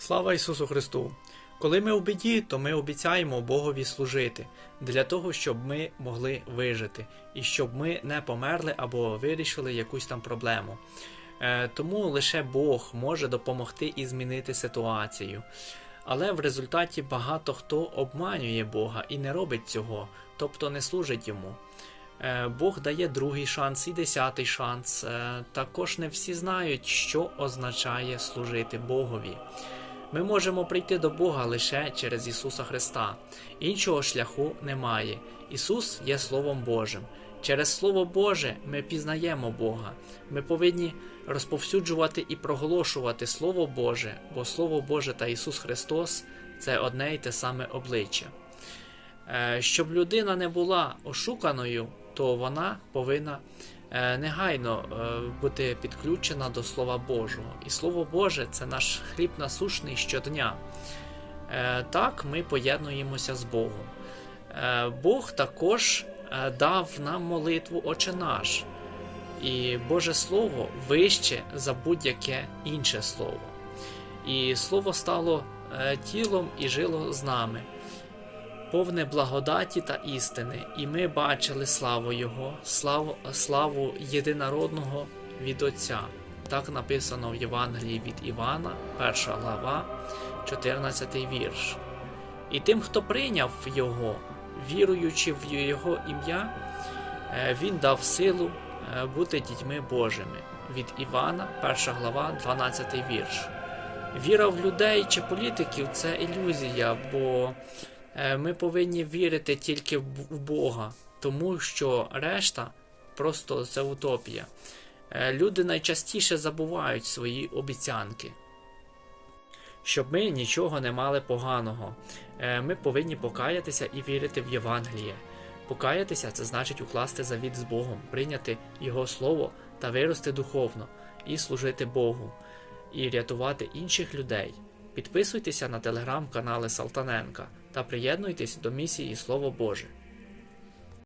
Слава Ісусу Христу! Коли ми у біді, то ми обіцяємо Богові служити для того, щоб ми могли вижити і щоб ми не померли або вирішили якусь там проблему. Е, Тому лише Бог може допомогти і змінити ситуацію. Але в результаті багато хто обманює Бога і не робить цього, тобто не служить йому. Е, Бог дає другий шанс і десятий шанс. Е, Також не всі знають, що означає служити Богові. Ми можемо прийти до Бога лише через Ісуса Христа. Іншого шляху немає. Ісус є Словом Божим. Через Слово Боже ми пізнаємо Бога. Ми повинні розповсюджувати і проголошувати Слово Боже, бо Слово Боже та Ісус Христос це одне й те саме обличчя. Е, Щоб людина не була ошуканою, то вона повинна негайно е, бути підключена до Слова Божого. І Слово Боже це наш хліб насушний щодня. Е, Так ми поєднуємося з Богом. Е, Бог також е, дав нам молитву Отче наш. І Боже Слово вище за будь-яке інше слово. І Слово стало е, тілом і жило з нами повне благодаті та істини, і ми бачили славу Його, славу, славу єдинородного від Отця. Так написано в Євангелії від Івана, 1 глава, 14 вірш. І тим, хто прийняв Його, віруючи в Його ім'я, е, Він дав силу е, бути дітьми Божими. Від Івана, 1 глава, 12 вірш. Віра в людей чи політиків це ілюзія, бо ми повинні вірити тільки в в Бога, тому що решта просто це утопія. Е, Люди найчастіше забувають свої обіцянки. Щоб ми нічого не мали поганого, Е, ми повинні покаятися і вірити в Євангеліє. Покаятися це значить укласти завіт з Богом, прийняти Його Слово та вирости духовно, і служити Богу, і рятувати інших людей. Підписуйтеся на телеграм-канали Салтаненка та приєднуйтесь до місії Слово Боже.